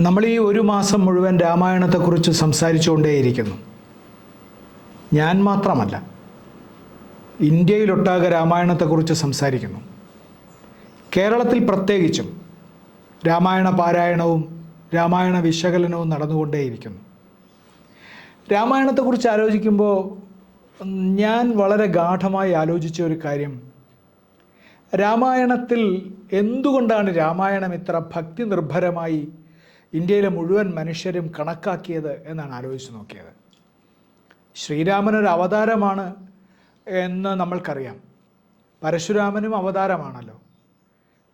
നമ്മൾ ഈ ഒരു മാസം മുഴുവൻ രാമായണത്തെക്കുറിച്ച് സംസാരിച്ചുകൊണ്ടേയിരിക്കുന്നു. ഞാൻ മാത്രമല്ല ഇന്ത്യയിലൊട്ടാകെ രാമായണത്തെക്കുറിച്ച് സംസാരിക്കുന്നു. കേരളത്തിൽ പ്രത്യേകിച്ചും രാമായണ പാരായണവും രാമായണ വിശകലനവും നടന്നുകൊണ്ടേയിരിക്കുന്നു. രാമായണത്തെക്കുറിച്ച് ആലോചിക്കുമ്പോൾ ഞാൻ വളരെ ഗാഠമായി ആലോചിച്ച ഒരു കാര്യം രാമായണത്തിൽ എന്തുകൊണ്ടാണ് രാമായണം ഇത്ര ഭക്തി നിർഭരമായി ഇന്ത്യയിലെ മുഴുവൻ മനുഷ്യരും കണക്കാക്കിയത് എന്നാണ് ആലോചിച്ച് നോക്കിയത്. ശ്രീരാമനൊരു അവതാരമാണ് എന്ന് നമ്മൾക്കറിയാം. പരശുരാമനും അവതാരമാണല്ലോ.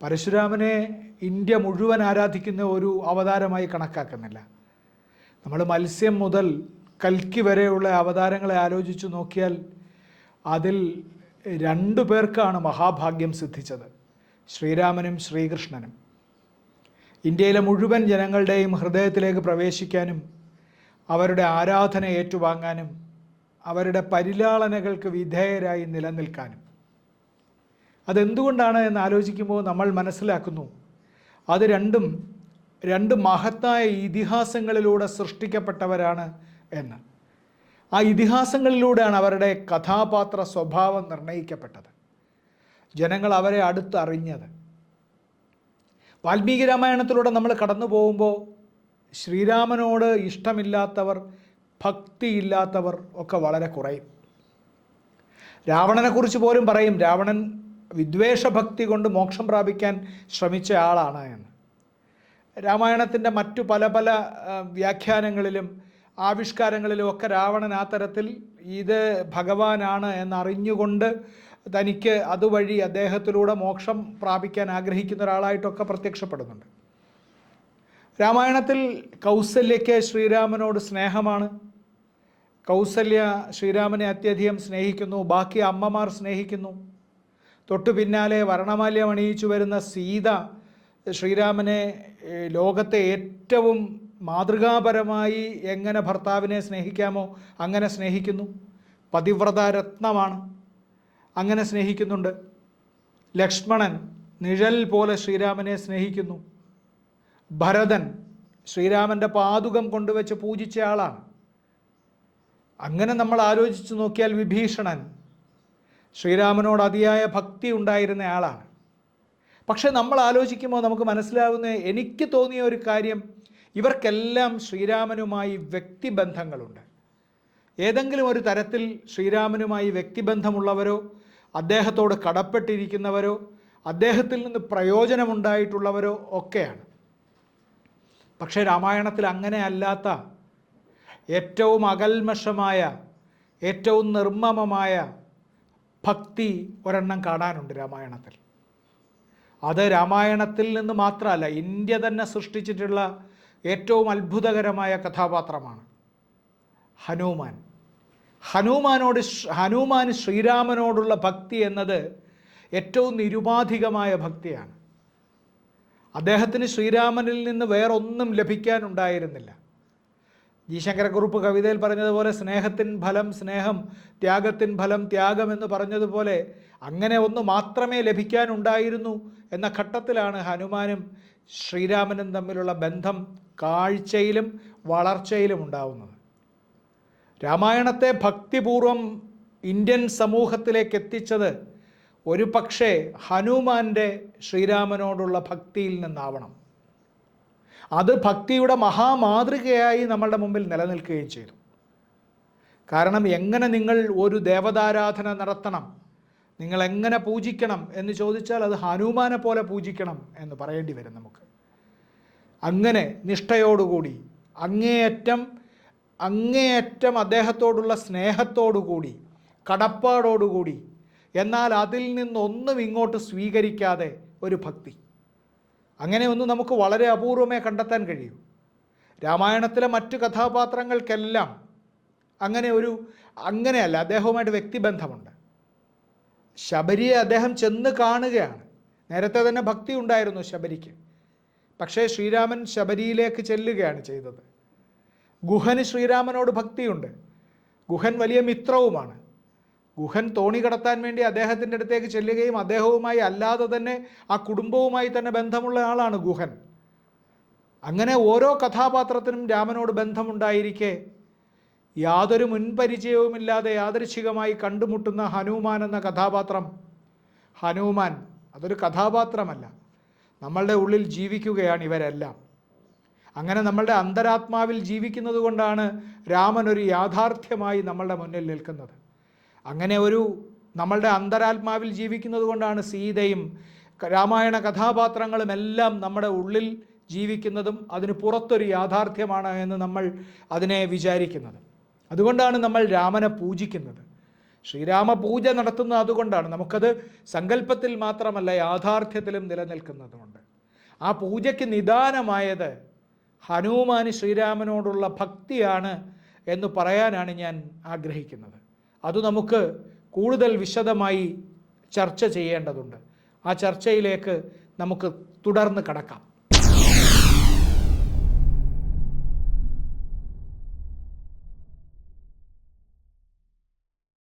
പരശുരാമനെ ഇന്ത്യ മുഴുവൻ ആരാധിക്കുന്ന ഒരു അവതാരമായി കണക്കാക്കുന്നില്ല. നമ്മൾ മത്സ്യം മുതൽ കൽക്കി വരെയുള്ള അവതാരങ്ങളെ ആലോചിച്ച് നോക്കിയാൽ അതിൽ രണ്ടു പേർക്കാണ് മഹാഭാഗ്യം സിദ്ധിച്ചത്. ശ്രീരാമനും ശ്രീകൃഷ്ണനും. ഇന്ത്യയിലെ മുഴുവൻ ജനങ്ങളുടെയും ഹൃദയത്തിലേക്ക് പ്രവേശിക്കാനും അവരുടെ ആരാധന ഏറ്റുവാങ്ങാനും അവരുടെ പരിലാളനകൾക്ക് വിധേയരായി നിലനിൽക്കാനും. അതെന്തുകൊണ്ടാണ് എന്ന് ആലോചിക്കുമ്പോൾ നമ്മൾ മനസ്സിലാക്കുന്നു. അത് രണ്ടും രണ്ട് മഹത്തായ ഇതിഹാസങ്ങളിലൂടെ സൃഷ്ടിക്കപ്പെട്ടവരാണ് എന്ന്. ആ ഇതിഹാസങ്ങളിലൂടെയാണ് അവരുടെ കഥാപാത്ര സ്വഭാവം നിർണയിക്കപ്പെട്ടത്. ജനങ്ങൾ അവരെ അടുത്തറിഞ്ഞത്. വാൽമീകി രാമായണത്തിലൂടെ നമ്മൾ കടന്നു പോകുമ്പോൾ ശ്രീരാമനോട് ഇഷ്ടമില്ലാത്തവർ ഭക്തിയില്ലാത്തവർ ഒക്കെ വളരെ കുറയും. രാവണനെക്കുറിച്ച് പോലും പറയും രാവണൻ വിദ്വേഷഭക്തി കൊണ്ട് മോക്ഷം പ്രാപിക്കാൻ ശ്രമിച്ച ആളാണ് എന്ന്. രാമായണത്തിന്റെ മറ്റു പല പല വ്യാഖ്യാനങ്ങളിലും ആവിഷ്കാരങ്ങളിലും ഒക്കെ രാവണൻ ആ തരത്തിൽ ഇത് ഭഗവാനാണ് എന്നറിഞ്ഞുകൊണ്ട് തനിക്ക് അതുവഴി അദ്ദേഹത്തിലൂടെ മോക്ഷം പ്രാപിക്കാൻ ആഗ്രഹിക്കുന്ന ഒരാളായിട്ടൊക്കെ പ്രത്യക്ഷപ്പെടുന്നുണ്ട്. രാമായണത്തിൽ കൗസല്യയ്ക്ക് ശ്രീരാമനോട് സ്നേഹമാണ്. കൗസല്യ ശ്രീരാമനെ അത്യധികം സ്നേഹിക്കുന്നു. ബാക്കി അമ്മമാർ സ്നേഹിക്കുന്നു. തൊട്ടു പിന്നാലെ വർണമാല്യം അണിയിച്ചു വരുന്ന സീത ശ്രീരാമനെ ലോകത്തെ ഏറ്റവും മാതൃകാപരമായി എങ്ങനെ ഭർത്താവിനെ സ്നേഹിക്കാമോ അങ്ങനെ സ്നേഹിക്കുന്നു. പതിവ്രത രത്നമാണ്. അങ്ങനെ സ്നേഹിക്കുന്നുണ്ട്. ലക്ഷ്മണൻ നിഴൽ പോലെ ശ്രീരാമനെ സ്നേഹിക്കുന്നു. ഭരതൻ ശ്രീരാമന്റെ പാതുകം കൊണ്ടുവച്ച് പൂജിച്ച ആളാണ്. അങ്ങനെ നമ്മൾ ആലോചിച്ച് നോക്കിയാൽ വിഭീഷണൻ ശ്രീരാമനോട് അതിയായ ഭക്തി ഉണ്ടായിരുന്ന ആളാണ്. പക്ഷെ നമ്മൾ ആലോചിക്കുമ്പോൾ നമുക്ക് മനസ്സിലാവുന്ന എനിക്ക് തോന്നിയ ഒരു കാര്യം ഇവർക്കെല്ലാം ശ്രീരാമനുമായി വ്യക്തിബന്ധങ്ങളുണ്ട്. ഏതെങ്കിലും ഒരു തരത്തിൽ ശ്രീരാമനുമായി വ്യക്തിബന്ധമുള്ളവരോ അദ്ദേഹത്തോട് കടപ്പെട്ടിരിക്കുന്നവരോ അദ്ദേഹത്തിൽ നിന്ന് പ്രയോജനമുണ്ടായിട്ടുള്ളവരോ ഒക്കെയാണ്. പക്ഷേ രാമായണത്തിൽ അങ്ങനെ അല്ലാത്ത ഏറ്റവും അകൽമഷമായ ഏറ്റവും നിർമ്മമമായ ഭക്തി ഒരെണ്ണം കാണാനുണ്ട് രാമായണത്തിൽ. അത് രാമായണത്തിൽ നിന്ന് മാത്രമല്ല ഇന്ത്യ തന്നെ സൃഷ്ടിച്ചിട്ടുള്ള ഏറ്റവും അത്ഭുതകരമായ കഥാപാത്രമാണ്. ഹനുമാൻ. ഹനുമാനോട് ഹനുമാൻ ശ്രീരാമനോടുള്ള ഭക്തി എന്നത് ഏറ്റവും നിരുപാധികമായ ഭക്തിയാണ്. അദ്ദേഹത്തിന് ശ്രീരാമനിൽ നിന്ന് വേറൊന്നും ലഭിക്കാനുണ്ടായിരുന്നില്ല. ജി. ശങ്കരക്കുറുപ്പ് കവിതയിൽ പറഞ്ഞതുപോലെ സ്നേഹത്തിൻ ഫലം സ്നേഹം ത്യാഗത്തിൻ ഫലം ത്യാഗം എന്ന് പറഞ്ഞതുപോലെ അങ്ങനെ ഒന്ന് മാത്രമേ ലഭിക്കാനുണ്ടായിരുന്നു എന്ന ഘട്ടത്തിലാണ് ഹനുമാനും ശ്രീരാമനും തമ്മിലുള്ള ബന്ധം കാഴ്ചയിലും വളർച്ചയിലും ഉണ്ടാവുന്നത്. രാമായണത്തെ ഭക്തിപൂർവം ഇന്ത്യൻ സമൂഹത്തിലേക്ക് എത്തിച്ചത് ഒരു പക്ഷേ ഹനുമാന്റെ ശ്രീരാമനോടുള്ള ഭക്തിയിൽ നിന്നാവണം. അത് ഭക്തിയുടെ മഹാമാതൃകയായി നമ്മളുടെ മുമ്പിൽ നിലനിൽക്കുകയും ചെയ്തു. കാരണം എങ്ങനെ നിങ്ങൾ ഒരു ദേവതാരാധന നടത്തണം നിങ്ങൾ എങ്ങനെ പൂജിക്കണം എന്ന് ചോദിച്ചാൽ അത് ഹനുമാനെ പോലെ പൂജിക്കണം എന്ന് പറയേണ്ടി വരും നമുക്ക്. അങ്ങനെ നിഷ്ഠയോടുകൂടി അങ്ങേയറ്റം അങ്ങേയറ്റം അദ്ദേഹത്തോടുള്ള സ്നേഹത്തോടുകൂടി കടപ്പാടോടുകൂടി. എന്നാൽ അതിൽ നിന്നൊന്നും ഇങ്ങോട്ട് സ്വീകരിക്കാതെ ഒരു ഭക്തി. അങ്ങനെ ഒന്നും നമുക്ക് വളരെ അപൂർവമേ കണ്ടെത്താൻ കഴിയൂ. രാമായണത്തിലെ മറ്റു കഥാപാത്രങ്ങൾക്കെല്ലാം അങ്ങനെ ഒരു അങ്ങനെയല്ല അദ്ദേഹവുമായിട്ട് വ്യക്തിബന്ധമുണ്ട്. ശബരിയെ അദ്ദേഹം ചെന്ന് കാണുകയാണ്. നേരത്തെ തന്നെ ഭക്തി ഉണ്ടായിരുന്നു ശബരിക്ക്. പക്ഷേ ശ്രീരാമൻ ശബരിയിലേക്ക് ചെല്ലുകയാണ് ചെയ്തത്. ഗുഹന് ശ്രീരാമനോട് ഭക്തിയുണ്ട്. ഗുഹൻ വലിയ മിത്രവുമാണ്. ഗുഹൻ തോണി കടത്താൻ വേണ്ടി അദ്ദേഹത്തിന്റെ അടുത്തേക്ക് ചെല്ലുകയും അദ്ദേഹവുമായി അല്ലാതെ തന്നെ ആ കുടുംബവുമായി തന്നെ ബന്ധമുള്ള ആളാണ് ഗുഹൻ. അങ്ങനെ ഓരോ കഥാപാത്രത്തിനും രാമനോട് ബന്ധമുണ്ടായിരിക്കെ യാതൊരു മുൻപരിചയവുമില്ലാതെ യാദൃശികമായി കണ്ടുമുട്ടുന്ന ഹനുമാൻ എന്ന കഥാപാത്രം. ഹനുമാൻ അതൊരു കഥാപാത്രമല്ല. നമ്മളുടെ ഉള്ളിൽ ജീവിക്കുകയാണ് ഇവരെല്ലാം. അങ്ങനെ നമ്മളുടെ അന്തരാത്മാവിൽ ജീവിക്കുന്നത് കൊണ്ടാണ് രാമൻ ഒരു യാഥാർത്ഥ്യമായി നമ്മളുടെ മുന്നിൽ നിൽക്കുന്നത്. അങ്ങനെ ഒരു നമ്മളുടെ അന്തരാത്മാവിൽ ജീവിക്കുന്നത് കൊണ്ടാണ് സീതയും രാമായണ കഥാപാത്രങ്ങളും എല്ലാം നമ്മുടെ ഉള്ളിൽ ജീവിക്കുന്നതും അതിന് പുറത്തൊരു യാഥാർത്ഥ്യമാണ് എന്ന് നമ്മൾ അതിനെ വിചാരിക്കുന്നത്. അതുകൊണ്ടാണ് നമ്മൾ രാമനെ പൂജിക്കുന്നത്. ശ്രീരാമ പൂജ നടത്തുന്നത് അതുകൊണ്ടാണ്. നമുക്കത് സങ്കല്പത്തിൽ മാത്രമല്ല യാഥാർത്ഥ്യത്തിലും നിലനിൽക്കുന്നതുകൊണ്ട്. ആ പൂജയ്ക്ക് നിദാനമായത് ഹനുമാന് ശ്രീരാമനോടുള്ള ഭക്തിയാണ് എന്ന് പറയാനാണ് ഞാൻ ആഗ്രഹിക്കുന്നത്. അത് നമുക്ക് കൂടുതൽ വിശദമായി ചർച്ച ചെയ്യേണ്ടതുണ്ട്. ആ ചർച്ചയിലേക്ക് നമുക്ക് തുടർന്ന് കടക്കാം.